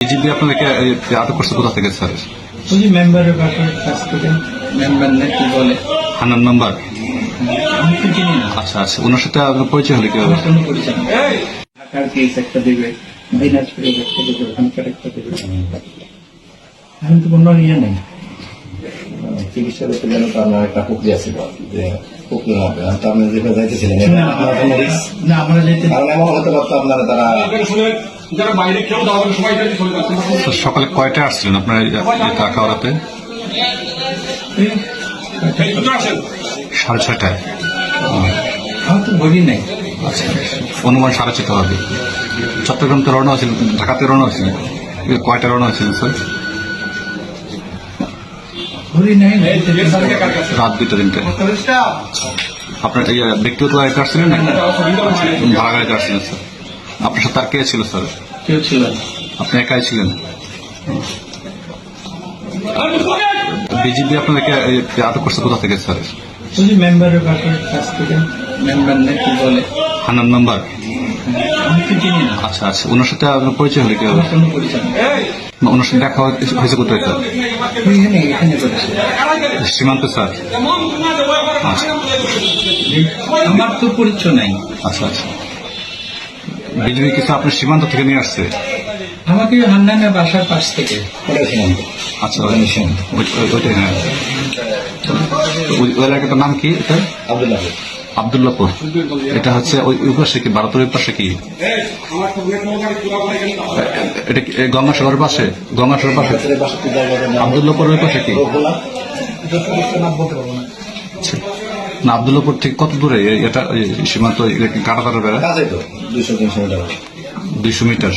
BGB আপনাদেরকে এই, আটক করছে কোথা থেকে স্যার? ওই যে মেম্বারের বাসার কাছ থেকে মেম্বার নাকি বলে? হান্নান নাম্বার? না। আচ্ছা আচ্ছা ওনার সাথে আপনার পরিচয় হলে পরিচয় নেই। ঢাকার কেস একটা দেবে দিনাজপুরের একটা দেবে ওখানকার একটা দেবে। এখন তো কোনো ইয়ে নেই। চিকিৎসা করতে গেলে তো আপনার একটা প্রক্রিয়া ছিল যে আপনি যেটা যাইতেছিলেন না, আপনার আমরা যেতে কারণ এমন হতে পারতো তারা সকালে কয়টায় আসছিলেন আপনার সাড়ে ছয়টায়। আমার তো ঘড়ি আচ্ছা অনুমান সাড়ে ছয়টা হবে। চট্টগ্রাম তো রওনা হয়েছিল ঢাকাতে রওনা হয়েছিল কয়টা রওনা হয়েছিল স্যার? রাত দুইটা তিনটে। আপনার আহ, ব্যক্তিগত গাড়িতে আসছিলেন না ভাড়া গাড়িতে আসছিলেন স্যার। আপনার সাথে আর কে ছিল স্যার? কেউ ছিল আপনি একাই ছিলেন? বিজিবি আপনাদেরকে আটক করছে কোথা থেকে স্যার? মেম্বারের কাছ থেকে। মেম্বার নাকি বলে? হান্নান নাম্বার? তো আচ্ছা আচ্ছা। ওনার সাথে আপনার পরিচয় হলে কি পরিচয় ওনার সাথে দেখা হয়ে- হয়েছে কোথায় করেছে সীমান্ত স্যার। আচ্ছা। আমার তো পরিচয় নাই। আচ্ছা আচ্ছা। বিজিবি কিছু আপনার সীমান্ত থেকে নিয়ে আসছে? আমাকে হান্নানের বাসার পাশ থেকে। আচ্ছা ওই- ওই- ওই- ওইটাই হ্যাঁ। ওই এলাকাটার নাম কি এটা? আবদুল্লাহ আবদুল্লাপুর এটা হচ্ছে ওই ওই পাশে কি, ভারতের ওই পাশে কি? এটা কি এই গঙ্গাসাগরের পাশে? পাশে? বাসাতে জায়গাটার নাম আবদুল্লাপুর ওই পাশে কি। না আবদুল্লাপুর ঠিক কত দূরে? এটা সীমান্ত কাটা কাটা বেড়া? দুইশো মিটার।